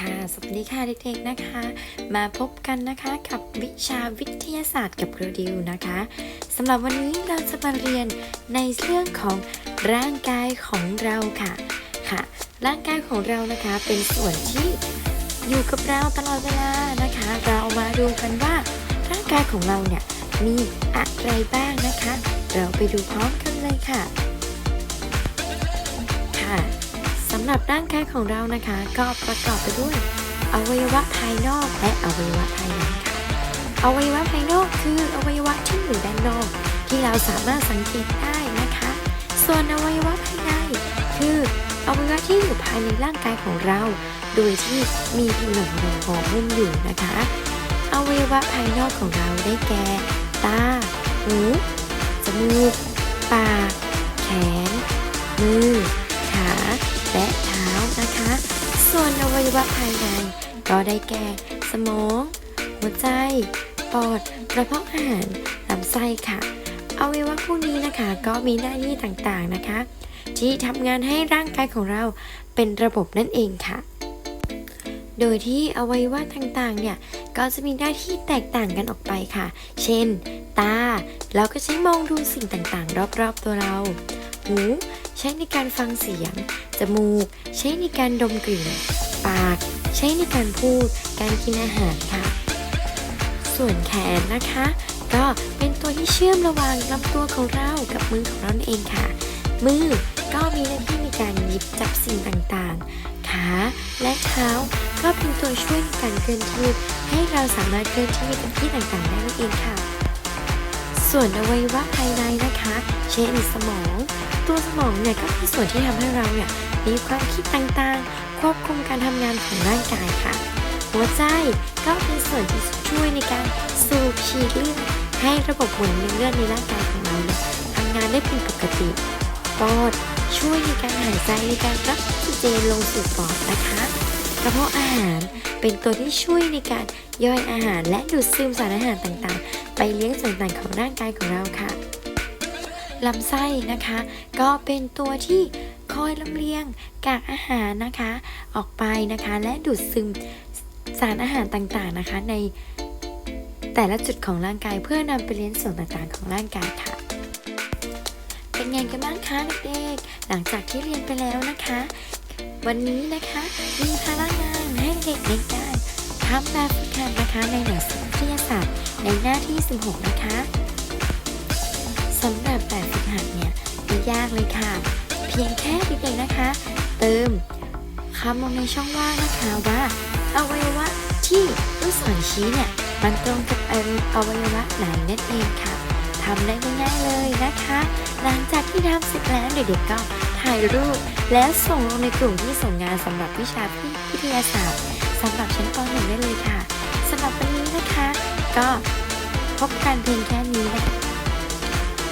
ค่ะ สวัสดีค่ะเด็กๆนะคะ มาพบกันนะคะกับวิชาวิทยาศาสตร์กับครูดิวนะคะสำหรับวันนี้เราจะมาเรียนในเรื่องของร่างกายของเราค่ะค่ะ ร่างกายของเรานะคะเป็นส่วนที่อยู่กับเราตลอดเวลานะคะ เรามาดูกันว่า ร่างกายของเราเนี่ยมีอะไรบ้างนะคะ เราไปดูพร้อมกันเลยค่ะำหรับร่างกายของเรานะคะ ก็ประกอบไปด้วย อวัยวะภายนอกและอวัยวะภายในค่ะอวัยวะภายนอกคืออวัยวะที่อยู่ด้านนอก ที่เราสามารถสังเกตได้นะคะ ส่วนอวัยวะภายในคืออวัยวะที่อยู่ภายในร่างกายของเรา โดยที่มีผิวหนังหนังห่อหุ้มอยู่นะคะอวัยวะภายนอกของเราได้แก่ ตา หู จมูก ปาก แขน มือ วนอวัยวะภายใน ก็ได้แก่ สมอง หัวใจ ปอด กระเพาะอาหารลำไส้ค่ะ อวัยวะพวกนี้นะคะ ก็มีหน้าที่ต่างๆนะคะ ที่ทำงานให้ร่างกายของเราเป็นระบบนั่นเองค่ะ โดยที่อวัยวะต่างๆเนี่ย ก็จะมีหน้าที่แตกต่างกันออกไปค่ะ เช่น ตา เราก็ใช้มองดูสิ่งต่างๆ รอบๆตัวเรา หู ใช้ในการฟังเสียง จมูก ใช้ในการดมกลิ่น ปาก ใช้ในการพูด การกินอาหารค่ะ ส่วนแขนนะคะ ก็เป็นตัวที่เชื่อมระหว่างลำตัวของเรากับมือของเราเองค่ะ มือก็มีหน้าที่ในการหยิบจับสิ่งต่างๆ ขาและเท้าก็เป็นตัวช่วยในการเคลื่อนที่ให้เราสามารถเคลื่อนที่ไปที่ต่างๆ ได้นั่นเองค่ะ ส่วนอวัยวะภายใน นะคะเช่นสมอง ตัวสมองเนี่ยก็คือส่วนที่ทำให้เราเนี่ยมีความคิดต่างๆ ควบคุมการทำงานของร่างกายค่ะ หัวใจก็เป็นส่วนที่ช่วยในการสูบฉีดเลือดให้ระบบหมุนเวียนเลือดในร่างกายของเราเนี่ยทำงานได้เป็นปกติปอดช่วยในการหายใจในการรับออกซิเจนลงสู่ปอดนะคะกระเพาะอาหารเป็นตัวที่ช่วยในการย่อยอาหารและดูดซึมสารอาหารต่างๆ ไปเลี้ยงส่วนต่างของร่างกายของเราค่ะ ลำไส้นะคะ ก็เป็นตัวที่คอยลำเลียงกากอาหารนะคะ ออกไปนะคะ และดูดซึมสารอาหารต่างๆนะคะ ในแต่ละจุดของร่างกายเพื่อนำไปเลี้ยงส่วนต่างๆของร่างกายค่ะ เป็นไงกันบ้างคะเด็กๆหลังจากที่เรียนไปแล้วนะคะ วันนี้นะคะมีพลังงานให้เด็กในการทำแบบฝึกหัดนะคะในหนังสือวิทยาศาสตร์ในหน้าที่ 16 นะคะ สำหรับแบบฝึกหัดเนี่ยไม่ยากเลยค่ะ เพียงแค่เด็กๆนะคะ เติมคำลงในช่องว่างนะคะว่าอวัยวะที่ลูกศรชี้เนี่ยมันตรงกับอวัยวะไหนนั่นเองค่ะทำได้ง่ายๆเลยนะคะ หลังจากที่ทำเสร็จแล้วเด็กๆก็ถ่ายรูปแล้วส่งลงในกลุ่มที่ส่งงานสำหรับวิชาวิทยาศาสตร์สำหรับชั้นป .1 ได้เลยค่ะสำหรับวันนี้นะคะ ก็พบกันเพียงแค่นี้นะคะ